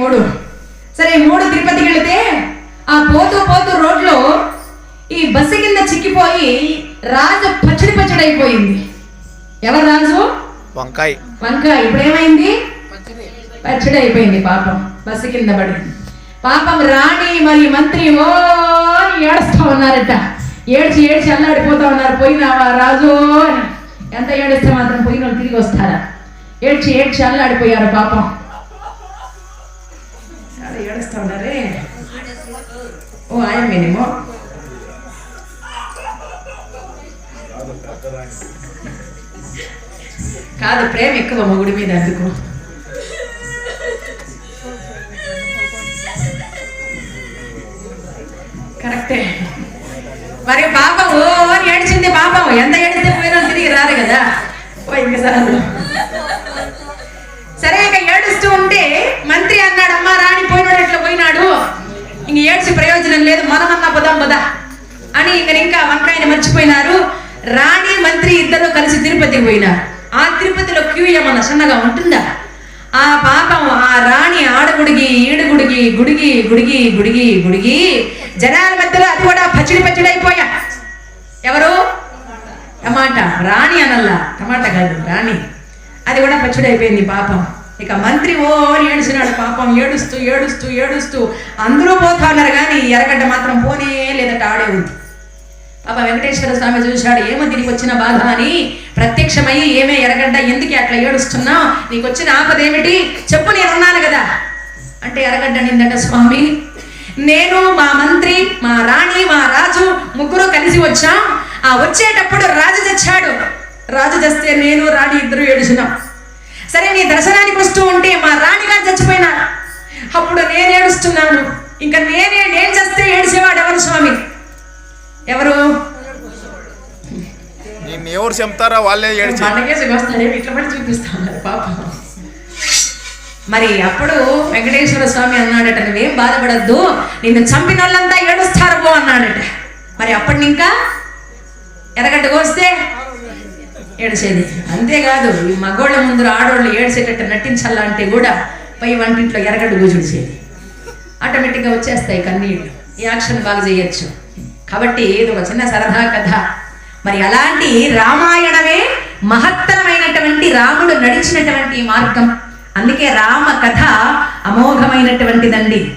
మూడు. సరే మూడు తిరుపతికి వెళితే ఆ పోతూ పోతూ రోడ్లో ఈ బస్సు కింద చిక్కిపోయి రాజు పచ్చడి పచ్చడి అయిపోయింది ఎవరు రాజు? వంకాయ్. వంకాయ. ఇప్పుడు ఏమైంది పచ్చడి అయిపోయింది పాపం. బస్సు కింద పడి పాపం రాణి మరి మంత్రి ఓ ఏడుస్తా ఉన్నారట. ఏడ్చి ఏడ్చి అల్లాడిపోతా ఉన్నారు. పోయినావా రాజు అని. ఎంత ఏడిస్తే మాత్రం పోయిన వాళ్ళు తిరిగి వస్తారా? ఏడ్చి ఏడ్చి అల్లాడిపోయారు పాపం. ఏడుస్తా ఉన్నారే ఓ mínimo. కాదు ప్రేమ ఎక్కువ మొగుడి మీద అందుకు. కరెక్టే. మరి పాపం ఓ ఏడ్చింది ఏడిచింది పాపం ఎంత ఏడితే పోయినా తిరిగి రారు కదా. ఓ ఇంకసారి సరే ఇక ఏడుస్తూ ఉంటే మంత్రి అన్నాడు. ఇంక ఏడ్చి ప్రయోజనం లేదు. మనమన్నా పదాం పదా. అని ఇక్కడ ఇంకా వంకాయని మర్చిపోయినారు. రాణి మంత్రి ఇద్దరు కలిసి తిరుపతికి పోయినారు. ఆ తిరుపతిలో క్యూ ఏమన్నా సన్నగా ఉంటుందా? ఆ పాపం ఆ రాణి ఆడగుడిగి ఈడుగుడిగి గుడిగి గుడిగి గుడిగి గుడిగి జనాల మధ్యలో అది కూడా పచ్చడి పచ్చడి అయిపోయా. ఎవరు? టమాటా. రాణి అనల్లా. టమాటా కాదు రాణి. అది కూడా పచ్చడి అయిపోయింది పాపం. ఇక మంత్రి ఓ అని ఏడుస్తున్నాడు పాపం ఏడుస్తూ ఏడుస్తూ ఏడుస్తూ. అందరూ పోతా ఉన్నారు కానీ ఎరగడ్డ ఎర్రగడ్డ మాత్రం పోనే లేదట ఆడే ఉంది. పాప వెంకటేశ్వర స్వామి చూశాడు ఏమో దీనికి వచ్చిన బాధ అని ప్రత్యక్షమై ఏమే ఎర్రగడ్డ ఎందుకు అట్లా ఏడుస్తున్నావు నీకు వచ్చిన ఆపద ఏమిటి? చెప్పు నేను ఉన్నాను కదా. అంటే ఎర్రగడ్డ నిందట స్వామి. నేను మా మంత్రి మా రాణి మా రాజు ముగ్గురు కలిసి వచ్చాం. ఆ వచ్చేటప్పుడు రాజు తెచ్చాడు. రాజు తెస్తే నేను రాణి ఇద్దరు ఏడుచున్నాం సరే నీ దర్శనానికి వస్తూ ఉంటే మా రాణిగారు చచ్చిపోయినారు. అప్పుడు నేను ఏడుస్తున్నాను. ఇంకా నేనే నేను చేస్తే ఏడిసేవాడు ఎవరు స్వామి? ఎవరు? ఎవరు చెప్తారో వాళ్ళే పండగేసి వస్తాడే ఇట్లా పడి చూపిస్తా ఉన్నారు పాపం. మరి అప్పుడు వెంకటేశ్వర స్వామి అన్నాడట నువ్వేం బాధపడద్దు. నిన్ను చంపిన వాళ్ళంతా ఏడుస్తారు పో అన్నాడట. మరి అప్పటి ఇంకా ఎరగడ్డ కోస్తే ఏడ్చేది. అంతేకాదు ఈ మగోళ్ళ ముందు ఆడోళ్ళు ఏడ్చేటట్టు నటించాలంటే కూడా పై వంటింట్లో ఎరగడ్డు కూచుడిసేది ఆటోమేటిక్గా వచ్చేస్తాయి కన్నీళ్ళు ఈ యాక్షన్ బాగా చేయొచ్చు. కాబట్టి ఇది ఒక చిన్న సరదా కథ. మరి అలాంటి రామాయణమే మహత్తరమైనటువంటి రాముడు నడిచినటువంటి మార్గం. అందుకే రామ కథ అమోఘమైనటువంటిదండి.